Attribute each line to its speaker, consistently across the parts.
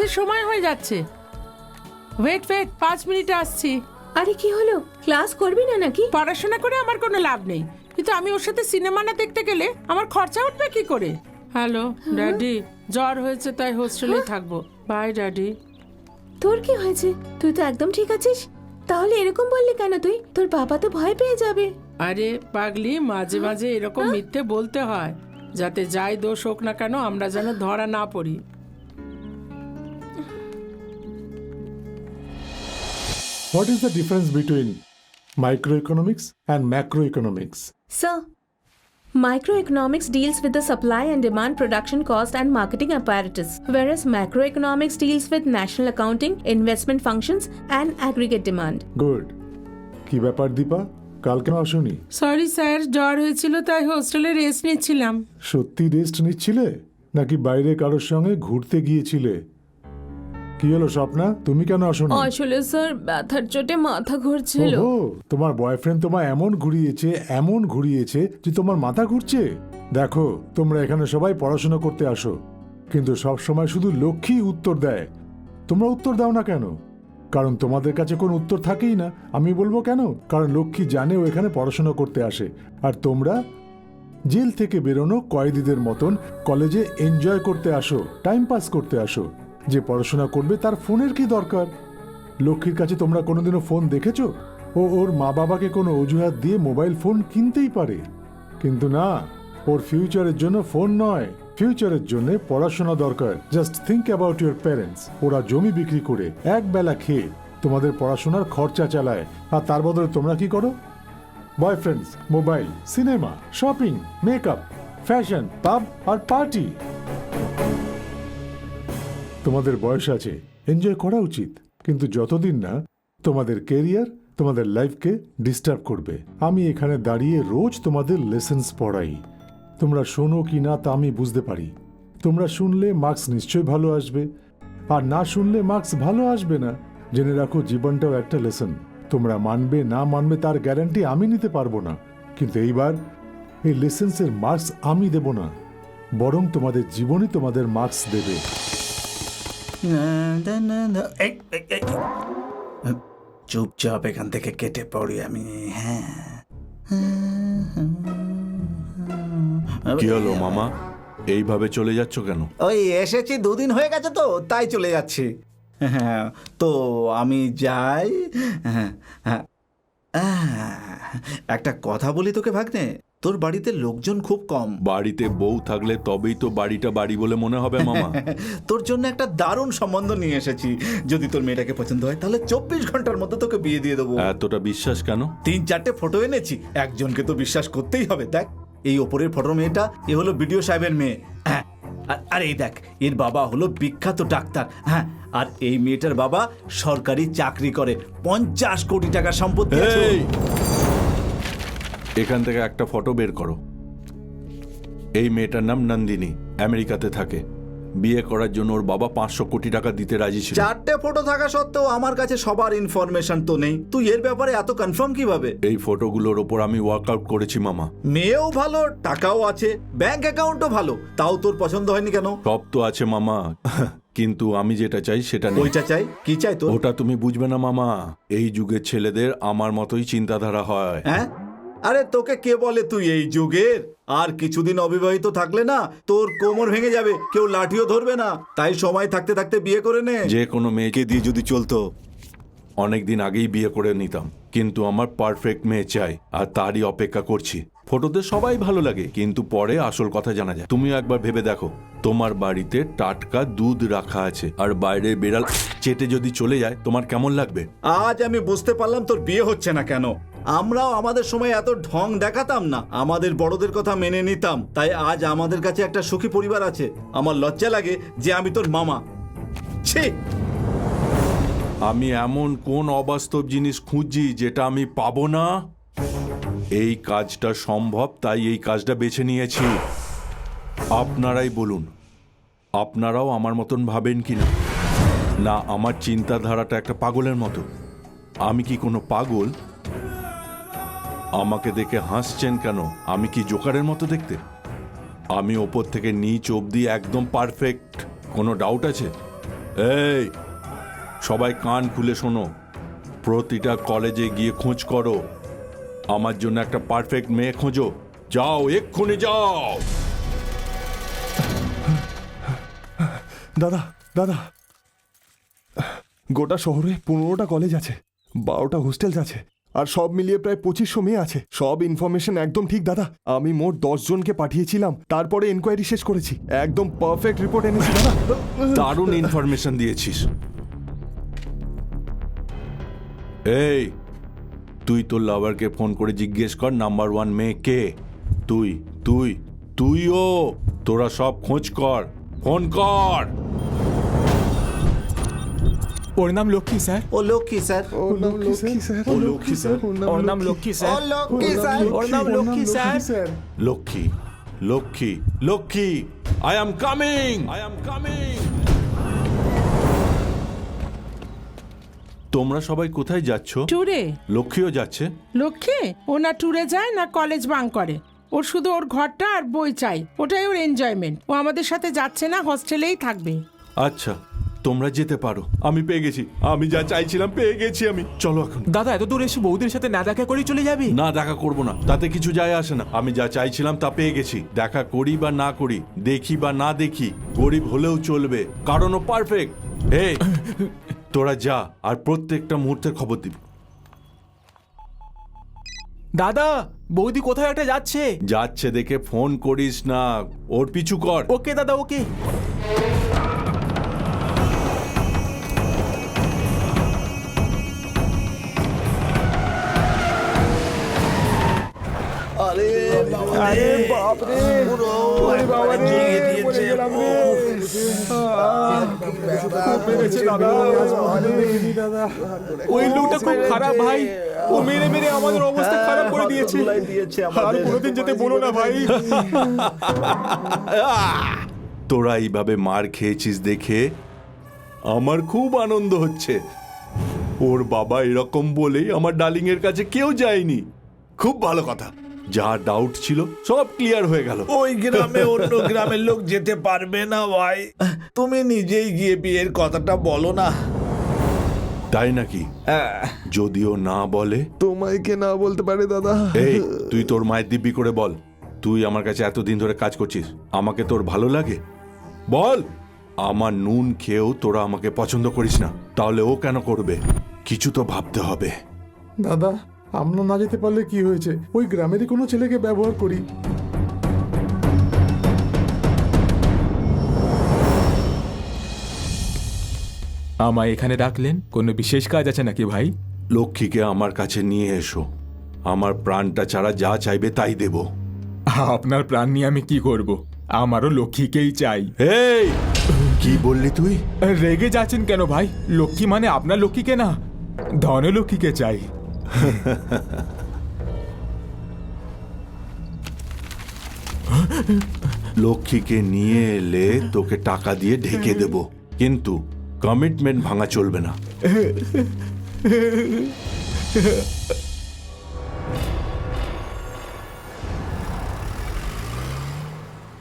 Speaker 1: ক্লাসের সময় হয়ে যাচ্ছে। ওয়েট ওয়েট পাঁচ মিনিটে আসছি।
Speaker 2: আরে কি হলো? ক্লাস করবি না নাকি?
Speaker 1: পড়াশোনা করে আমার কোনো লাভ নেই। কিন্তু আমি ওর সাথে সিনেমা না দেখতে গেলে আমার খরচা উঠবে কি করে? হ্যালো ড্যাডি জ্বর হয়েছে তাই হোস্টেলে থাকব। বাই ড্যাডি
Speaker 2: তোর কি হয়েছে? তুই তো একদম ঠিক আছিস? তাহলে এরকম বললি কেন তুই? তোর বাবা তো ভয় পেয়ে যাবে।
Speaker 1: আরে পাগলি মাঝে মাঝে এরকম মিথ্যে বলতে হয়। যাতে যাই দোষ হোক না কেন আমরা যেন ধরা না পড়ি।
Speaker 3: What is the difference between microeconomics and macroeconomics?
Speaker 2: Sir, microeconomics deals with the supply and demand, production cost, and marketing apparatus, whereas macroeconomics deals with national accounting, investment functions, and aggregate demand.
Speaker 3: Good কি ব্যাপার দীপা কাল কেন আসনি
Speaker 1: sorry sir জ্বর হয়েছিল তাই হোস্টেলে rest নিচ্ছিলাম
Speaker 3: সত্যি রেস্ট নিচ্ছিলে নাকি বাইরে কারোর সঙ্গে ঘুরতে গিয়েছিলে কি হলো স্বপ্না? তুমি কেন আসনি?
Speaker 2: আসলে স্যার ব্যথার চোটে মাথা ঘুরছিল।
Speaker 3: ওহো তোমার বয়ফ্রেন্ড তোমায় এমন ঘুরিয়েছে এমন ঘুরিয়েছে যে তোমার মাথা ঘুরছে? দেখো তোমরা এখানে সবাই পড়াশোনা করতে আসো। কিন্তু সব সময় শুধু লক্ষ্মী উত্তর দেয়। তোমরা উত্তর দাও না কেন? কারণ তোমাদের কাছে কোনো উত্তর থাকেই না। আমি বলব কেন? কারণ লক্ষ্মী জানে ও এখানে পড়াশোনা করতে আসে। আর তোমরা জেল থেকে বেরোনো কয়েদিদের মতন কলেজে এনজয় করতে আসো টাইম পাস করতে আসো। যে পড়াশোনা করবে তার ফোনের কি দরকার? লক্ষ্মীর কাছে তোমরা কোনোদিনও ফোন দেখেছ? ও ওর মা বাবাকে কোনো অজুহাত দিয়ে মোবাইল ফোন কিনতেই পারে। কিন্তু না, ওর ফিউচারের জন্য ফোন নয়। ফিউচারের জন্য পড়াশোনা দরকার। Just think about your parents. ওরা জমি বিক্রি করে, এক বেলা খেয়ে, তোমাদের পড়াশোনার খরচা চালায়। আর তার বদলে তোমরা কি করো? Boyfriends mobile cinema shopping makeup fashion pub আর পার্টি তোমাদের বয়স আছে এনজয় করা উচিত। কিন্তু যতদিন না, তোমাদের কেরিয়ার তোমাদের লাইফকে ডিস্টার্ব করবে। আমি এখানে দাঁড়িয়ে রোজ তোমাদের লেসেন্স পড়াই। তোমরা শোনো কি না তা আমি বুঝতে পারি। তোমরা শুনলে মার্কস নিশ্চয়ই ভালো আসবে, আর না শুনলে মার্কস ভালো আসবে না। জেনে রাখো, জীবনটাও একটা লেসন তোমরা মানবে, না মানবে তার গ্যারান্টি আমি নিতে পারব না। কিন্তু এইবার এই লেসেন্সের মার্কস আমি দেব না, বরং তোমাদের জীবনই তোমাদের মার্কস দেবে।
Speaker 4: চুপচাপ এখান থেকে কেটে পড়ি আমি হ্যাঁ।
Speaker 5: কি হলো মামা? এইভাবে চলে যাচ্ছ কেন?
Speaker 4: ওই এসেছি দুদিন হয়ে গেছে তো তাই চলে যাচ্ছি। হ্যাঁ তো আমি যাই হ্যাঁ হ্যাঁ। একটা কথা বলি তোকে ভাগ্নে। তোর বাড়িতে লোকজন খুব কম।
Speaker 5: বাড়িতে বউ থাকলে তবেই তো বাড়িটা বাড়ি বলে মনে হবে মামা।
Speaker 4: তোর জন্য একটা দারুণ সম্বন্ধ নিয়ে এসেছি। যদি তোর মেয়েটাকে পছন্দ হয় তাহলে চব্বিশ ঘণ্টার মধ্যে তোকে বিয়ে দিয়ে দেবো।
Speaker 5: এতটা বিশ্বাস কেন?
Speaker 4: তিন চারটে ফটো এনেছি। একজনকে তো বিশ্বাস করতেই হবে দেখ। এই ওপরের ফটো মেয়েটা এ হলো বিডিও সাহেবের মেয়ে। হ্যাঁ আর- আর এই দেখ এর বাবা হলো বিখ্যাত ডাক্তার। হ্যাঁ আর এই মেয়েটার বাবা সরকারি চাকরি করে। পঞ্চাশ কোটি টাকা সম্পত্তি আছে
Speaker 5: এখান থেকে একটা ফটো বের করো। এই মেয়েটার নাম নন্দিনী আমেরিকাতে থাকে। বিয়ে করার জন্য ওর বাবা পাঁচশো কোটি টাকা দিতে রাজি ছিল।
Speaker 4: চারটে ফটো থাকা সত্ত্বেও আমার কাছে সবার ইনফরমেশন তো নেই। তুই এর ব্যাপারে এত কনফার্ম কীভাবে?
Speaker 5: এই ফটোগুলোর ওপর আমি ওয়ার্কআউট করেছি মামা।
Speaker 4: মেয়েও ভালো টাকাও আছে ব্যাংক অ্যাকাউন্টও ভালো। তাও তোর পছন্দ হয়নি কেন?
Speaker 5: সব তো আছে মামা। কিন্তু আমি যেটা চাই সেটা নেই।
Speaker 4: ওইটা চাই? কি চাই তো
Speaker 5: ওটা তুমি বুঝবে না মামা। এই যুগের ছেলেদের আমার মতোই চিন্তাধারা হয়।
Speaker 4: হ্যাঁ? আরে তোকে কে বলে তুই এই যুগের? আর কিছুদিন অবিবাহিত থাকলে না তোর কোমর ভেঙে যাবে কেউ লাঠিও ধরবে না। তাই সময় থাকতে থাকতে বিয়ে করে নে।
Speaker 5: যে কোনো মেয়েকে দিয়ে যদি চলতো অনেক দিন আগেই বিয়ে করে নিতাম। কিন্তু আমার পারফেক্ট মেয়ে চাই আর তারই অপেক্ষা করছি। ফটোতে সবাই ভালো লাগে কিন্তু পরে আসল কথা জানা যায়। তুমিও একবার ভেবে দেখো তোমার বাড়িতে টাটকা দুধ রাখা আছে আর বাইরে বেড়াল চেটে যদি চলে যায় তোমার কেমন লাগবে?
Speaker 4: আজ আমি বুঝতে পারলাম তোর বিয়ে হচ্ছে না কেন। আমরাও আমাদের সময় এত ঢং দেখাতাম না। আমাদের বড়দের কথা মেনে নিতাম। তাই আজ আমাদের কাছে একটা সুখী পরিবার আছে। আমার লজ্জা লাগে যে আমি তোর মামা। ছি!
Speaker 5: আমি এমন কোন অবাস্তব জিনিস খুঁজছি যেটা আমি পাবো না? এই কাজটা সম্ভব, তাই এই কাজটা বেছে নিয়েছি। আপনারাই বলুন, আপনারাও আমার মতন ভাবেন কি না না, আমার চিন্তাধারাটা একটা পাগলের মতো। আমি কি কোনো পাগল? আমাকে দেখে হাসছেন কেন? আমি কি জোকারের মতো দেখতে? আমি ওপর থেকে নিচ অবধি একদম পারফেক্ট। কোনো ডাউট আছে? এই, সবাই কান খুলে শোনো। প্রতিটা কলেজে গিয়ে খোঁজ করো। আমার জন্য একটা পারফেক্ট মেয়ে খোঁজো। যাও, এক্ষুনি যাও!
Speaker 6: দাদা দাদা। গোটা শহরে পনেরোটা কলেজ আছে, বারোটা হোস্টেলস আছে। আর সব মিলিয়ে প্রায় পঁচিশশো মেয়ে আছে। সব ইনফরমেশন একদম ঠিক, দাদা। আমি মোট জনকে পাঠিয়েছিলাম। তারপরে এনকোয়ারি শেষ করেছি। একদম পারফেক্ট রিপোর্ট এনেছি, দাদা।
Speaker 5: দারুণ ইনফরমেশন দিয়েছিস। এই, তুই তোর লাভারকে ফোন করে জিজ্ঞেস কর নাম্বার ওয়ান মেয়ে কে? তুই তুই, তুইও। তোরা সব খোঁজ কর। ফোন কর।
Speaker 7: ওর নাম লক্ষ্মী স্যার।
Speaker 4: ও লক্ষ্মী স্যার।
Speaker 6: ও লক্ষ্মী স্যার। ও লক্ষ্মী স্যার।
Speaker 7: ওর নাম লক্ষ্মী। স্যার।
Speaker 4: লক্ষ্মী স্যার।
Speaker 7: ওর নাম Lakshmi sir.
Speaker 5: Lakshmi Lakshmi Lakshmi I am coming I am coming তোমরা সবাই কোথায় যাচ্ছ?
Speaker 1: ট্যুরে।
Speaker 5: লক্ষ্মীও যাচ্ছে?
Speaker 1: লক্ষ্মী? ও না ট্যুরে যায় না কলেজ বাং করে। ওর শুধু ওর ঘরটা আর বই চাই। ওটাই ওর এনজয়মেন্ট ও আমাদের সাথে যাচ্ছে না হস্টেলেই থাকবে।
Speaker 5: আচ্ছা। তোমরা যেতে পারো। আমি পেয়ে গেছি। আমি যা চাইছিলাম পেয়ে গেছি আমি। চলো এখন।
Speaker 7: দাদা এত দূর এসে বৌদির সাথে না দেখা করেই চলে যাবি?
Speaker 5: না দেখা করব না। তাতে কিছু যায় আসে না। আমি যা চাইছিলাম তা পেয়ে গেছি। দেখা করি বা না করি দেখি বা না দেখি গরিব হলেও চলবে। কারণও পারফেক্ট হে তোরা যা আর প্রত্যেকটা মুহূর্তের খবর দিবি।
Speaker 7: দাদা বৌদি কোথায় একটা যাচ্ছে?
Speaker 5: যাচ্ছে দেখে ফোন করিস না। ওর পিছু কর।
Speaker 7: ওকে দাদা ওকে।
Speaker 4: আরে
Speaker 6: আরে বাপ রে ওরে বাবা রে পড়ে গেলাম রে। দাদা দাদা।
Speaker 7: ওই লোকটা খুব খারাপ ভাই। ও মেরে মেরে আমাদের অবস্থা খারাপ করে দিয়েছে।
Speaker 6: আর কোনোদিন যেতে বলো না ভাই।
Speaker 5: তোরা এইভাবে মার খেয়েছিস দেখে আমার খুব আনন্দ হচ্ছে। ওর বাবা এরকম বলেই আমার ডার্লিং এর কাছে কেউ যায়নি। খুব ভালো কথা। যা ডাউট ছিল সব ক্লিয়ার হয়ে গেল।
Speaker 4: ওই গ্রামে অন্য গ্রামের লোক যেতে পারবে না ভাই। তুমি নিজেই গিয়ে বিয়ের কথাটা বলো না।
Speaker 5: তাই নাকি? যদিও না বলে।
Speaker 6: তোমায় কে না বলতে পারে দাদা।
Speaker 5: এই তুই তোর মায়ের দিব্যি করে বল। তুই আমার কাছে এতদিন ধরে কাজ করছিস। আমাকে তোর ভালো লাগে? বল! আমার নুন খেয়েও তোরা আমাকে পছন্দ করিস না। তাহলে ও কেন করবে? কিছু তো ভাবতে হবে।
Speaker 3: দাদা আমরা না যেতে পারলে কি হয়েছে? ওই গ্রামেরই কোনো ছেলেকে ব্যবহার করি।
Speaker 7: আমায় এখানে ডাকলেন? কোনো বিশেষ কাজ আছে নাকি ভাই?
Speaker 5: লক্ষ্মীকে আমার কাছে নিয়ে এসো। আমার প্রাণটা ছাড়া যা চাইবে তাই দেব।
Speaker 7: আপনার প্রাণ নিয়ে আমি কি করব? আমারও লক্ষ্মীকেই চাই।
Speaker 5: এই! কি বললি তুই?
Speaker 7: রেগে যাচ্ছেন কেন ভাই? লক্ষ্মী মানে আপনার লক্ষ্মীকে না? ধনলক্ষ্মীকে চাই।
Speaker 5: লক্ষ্মীকে নিয়ে এলে তোকে টাকা দিয়ে ঢেকে দেব। কিন্তু কমিটমেন্ট ভাঙা চলবে না।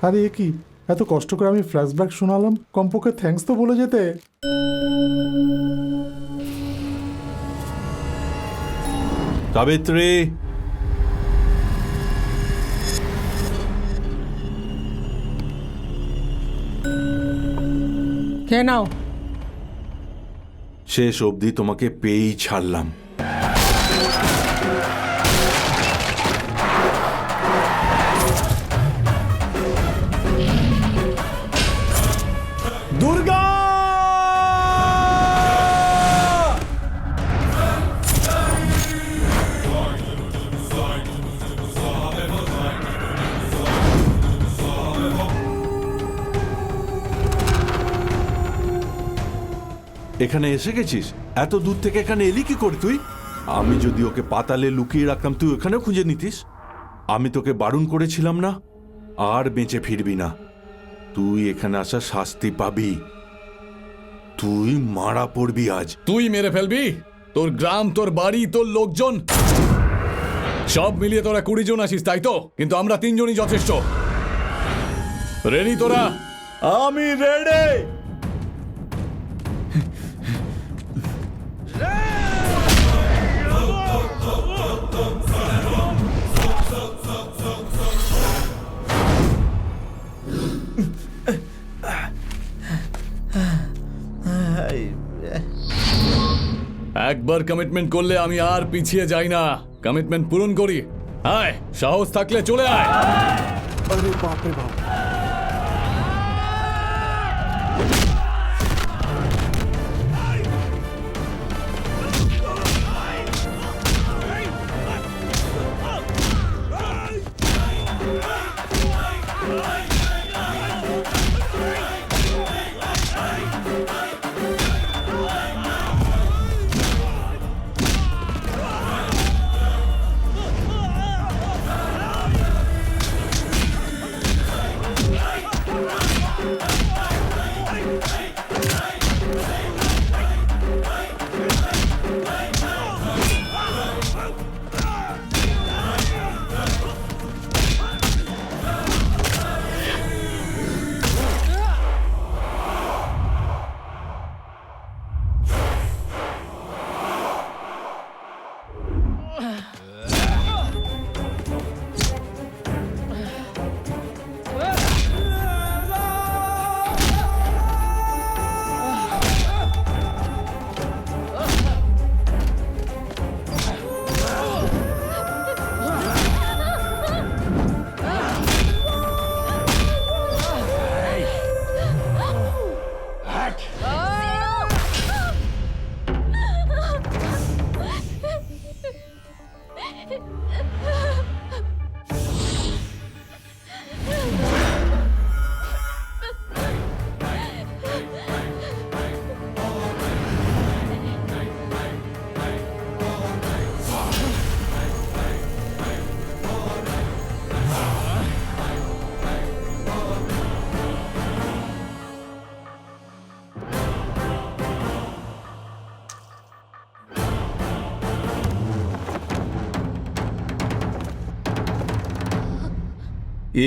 Speaker 3: আরে কি? এত কষ্ট করে আমি ফ্ল্যাশব্যাক শোনালাম। কমপক্ষে থ্যাঙ্কস তো বলে যেতে।
Speaker 5: সাবিত্রী
Speaker 1: খেয়ে নাও।
Speaker 5: শেষ অবধি তোমাকে পেয়েই ছাড়লাম। এখানে এসে গেছিস? এত দূর থেকে এখানে এলি কি করে তুই? আমি যদি ওকে পাতালে লুকিয়ে রাখতাম তুই ওখানেও খুঁজে নিতিস? আমি তোকে বারণ করেছিলাম না? আর বেঁচে ফিরবি না। তুই এখানে আসা শাস্তি পাবি। তুই মারা পড়বি আজ।
Speaker 8: তুই মেরে ফেলবি? তোর গ্রাম তোর বাড়ি তোর লোকজন? সব মিলিয়ে তোরা কুড়ি জন আসিস তাই তো? কিন্তু আমরা তিনজনই যথেষ্ট। রেডি তোরা?
Speaker 4: আমি রেডি
Speaker 8: একবার কমিটমেন্ট করলে আমি আর পিছিয়ে যাই না। কমিটমেন্ট পূরণ করি। আয় সাহস থাকলে চলে আয়।
Speaker 6: আরে বাপরে বাপ।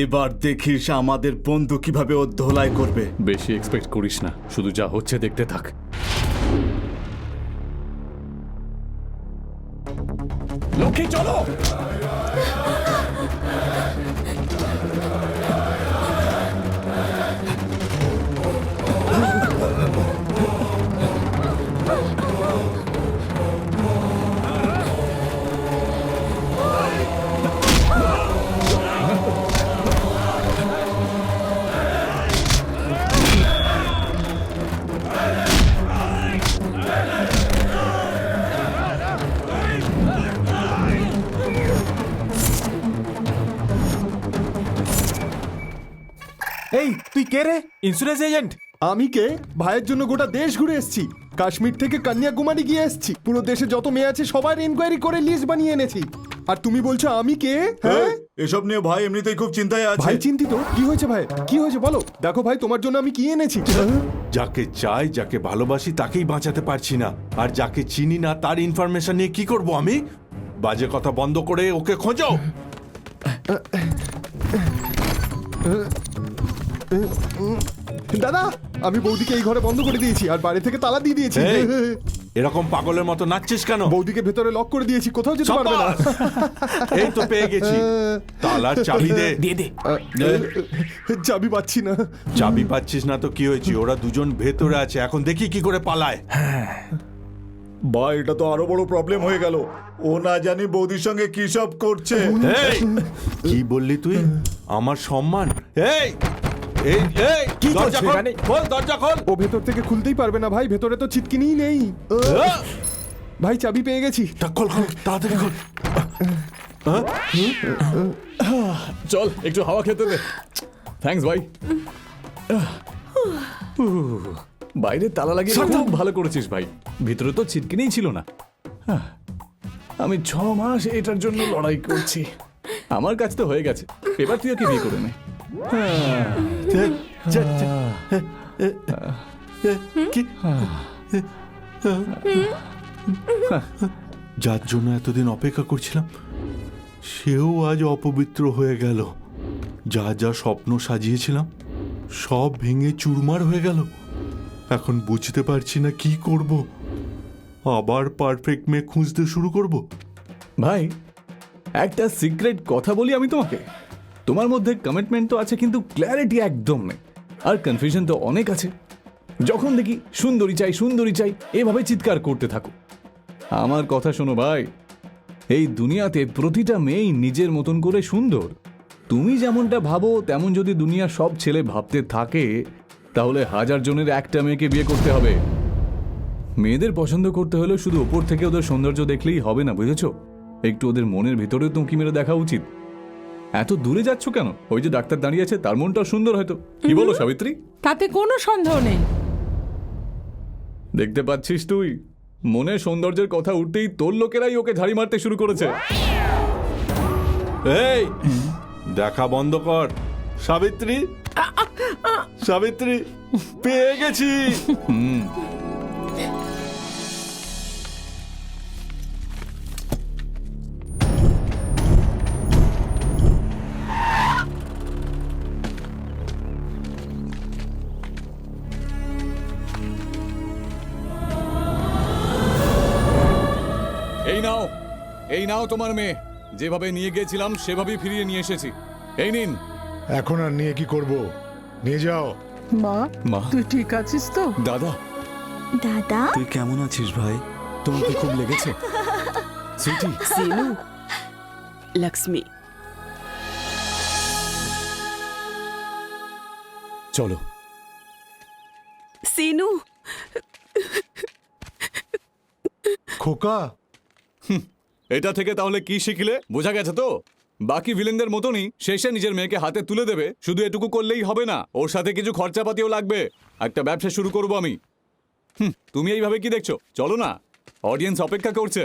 Speaker 4: এবার দেখিস আমাদের বন্ধু কীভাবে ও ধোলাই করবে।
Speaker 8: বেশি এক্সপেক্ট করিস না শুধু যা হচ্ছে দেখতে থাক। লক্ষ্মী চলো!
Speaker 7: ইন্স্যুরেন্স এজেন্ট
Speaker 6: আমি কে? ভাইয়ের জন্য গোটা দেশ ঘুরে এসেছি। কাশ্মীর থেকে কন্যাকুমারী গিয়ে এসেছি। পুরো দেশে যত মেয়ে আছে সবার ইনকোয়ারি করে লিস্ট বানিয়ে এনেছি। আর তুমি বলছো আমি কে? হ্যাঁ?
Speaker 4: এসব নিয়ে ভাই এমনিতেই খুব চিন্তায় আছে।
Speaker 6: ভাই চিন্তিত? কি হয়েছে ভাই? কি হয়েছে বলো? দেখো ভাই তোমার জন্য আমি কি এনেছি?
Speaker 5: যাকে চাই যাকে ভালোবাসি তাকেই বাঁচাতে পারছি না। আর যাকে চিনি না তার ইনফরমেশন নিয়ে কি করব আমি? বাজে কথা বন্ধ করে ওকে খোঁজো।
Speaker 6: দাদা আমি বৌদিকে এই ঘরে বন্ধ করে দিয়েছি আর বাড়ি থেকে তালা দিয়ে দিয়েছি।
Speaker 5: এই, এরকম পাগলের মতো নাচছিস কেন?
Speaker 6: বৌদিকে ভেতরে লক করে দিয়েছি কোথাও যেতে পারবে না।
Speaker 5: সাব্বাস! এই তো পেয়ে গেছি। তালার চাবি দে।
Speaker 7: দিয়ে দে।
Speaker 6: চাবি পাচ্ছি না।
Speaker 5: চাবি পাচ্ছিস না তো কি হয়েছে? ওরা দুজন ভেতরে আছে এখন দেখি কি করে পালায়।
Speaker 4: বা এটা তো আরও বড় প্রবলেম হয়ে গেল। ও না জানি বৌদির সঙ্গে কি সব করছে।
Speaker 5: এই কি বললি তুই? আমার সম্মান। এই এই এই
Speaker 7: কি
Speaker 5: দরজা
Speaker 7: করছে
Speaker 5: খোল,
Speaker 7: এখানে?
Speaker 5: খোল দরজা খোল।
Speaker 6: ও ভেতর থেকে খুলতেই পারবে না ভাই ভেতরে তো ছিটকিনিই নেই।
Speaker 5: আহ!
Speaker 6: ভাই চাবি পেয়ে গেছি।
Speaker 5: তা খোল খোল তাড়াতাড়ি খোল।
Speaker 8: চল একটু হাওয়া খেতে দে। থ্যাঙ্কস ভাই। বাইরে তালা লাগিয়ে খুব ভালো করেছিস ভাই। ভিতরে তো ছিটকিনেই ছিল না। আহ, আমি ছ মাস এটার জন্য লড়াই করছি। আমার কাছে তো হয়ে গেছে। এবার তুই ওকে বিয়ে করে নে।
Speaker 5: যা, যা। কি যার জন্য এতদিন অপেক্ষা করছিলাম সেও আজ অপবিত্র হয়ে গেল। যা যা স্বপ্ন সাজিয়েছিলাম সব ভেঙে চুরমার হয়ে গেল। এখন বুঝতে পারছি না কি করব। আবার পারফেক্ট মেয়ে খুঁজতে শুরু করব।
Speaker 8: ভাই একটা সিক্রেট কথা বলি আমি তোমাকে। তোমার মধ্যে কমিটমেন্ট তো আছে, কিন্তু ক্ল্যারিটি একদম নেই। আর কনফিউশন তো অনেক আছে। যখন দেখি, সুন্দরী চাই সুন্দরী চাই, এভাবে চিৎকার করতে থাকো। আমার কথা শোনো ভাই, এই দুনিয়াতে প্রতিটা মেয়েই নিজের মতন করে সুন্দর। তুমি যেমনটা ভাবো, তেমন যদি দুনিয়ার সব ছেলে ভাবতে থাকে, তাহলে হাজার জনের একটা মেয়েকে বিয়ে করতে হবে। মেয়েদের পছন্দ করতে হলে শুধু ওপর থেকে ওদের সৌন্দর্য দেখলেই হবে না, বুঝেছ? একটু ওদের মনের ভিতরেও তুমকি মেরে দেখা উচিত। এত দূরে যাচ্ছ কেন? ওই যে ডাক্তার দাঁড়িয়ে আছে তার মনটা সুন্দর হয়তো। কি বলো সাবিত্রী?
Speaker 1: তাতে কোনো সন্দেহ নেই।
Speaker 8: দেখতে পাচ্ছিস তুই? মনের সৌন্দর্যের কথা উঠতেই তোর লোকেরাই ওকে ঝাড়ি মারতে শুরু করেছে।
Speaker 5: এই দেখা বন্ধ কর। সাবিত্রী? সাবিত্রী পেয়ে গেছি।
Speaker 8: এই নাও তোমার মেয়ে। যেভাবে নিয়ে গিয়েছিলাম সেভাবেই ফিরিয়ে নিয়ে এসেছি। এই নিন।
Speaker 3: এখন আর নিয়ে কি করব? নিয়ে যাও।
Speaker 1: মা
Speaker 8: মা।
Speaker 1: তুই ঠিক আছিস তো?
Speaker 8: দাদা।
Speaker 9: দাদা?
Speaker 10: তুই কেমন আছিস ভাই? তোমার কি খুব লেগেছে? সুইটি।
Speaker 9: সিনু। লক্ষ্মী।
Speaker 8: চলো।
Speaker 9: সিনু।
Speaker 3: খোকা।
Speaker 8: এটা থেকে তাহলে কি শিখলে? বোঝা গেছে তো? বাকি ভিলেনদের মতনই শেষে নিজের মেয়েকে হাতে তুলে দেবে শুধু এটুকু করলেই হবে না। ওর সাথে কিছু খরচাপাতিও লাগবে। একটা ব্যবসা শুরু করব আমি। হুম, তুমি এইভাবে কি দেখছ? চলো না। অডিয়েন্স অপেক্ষা করছে।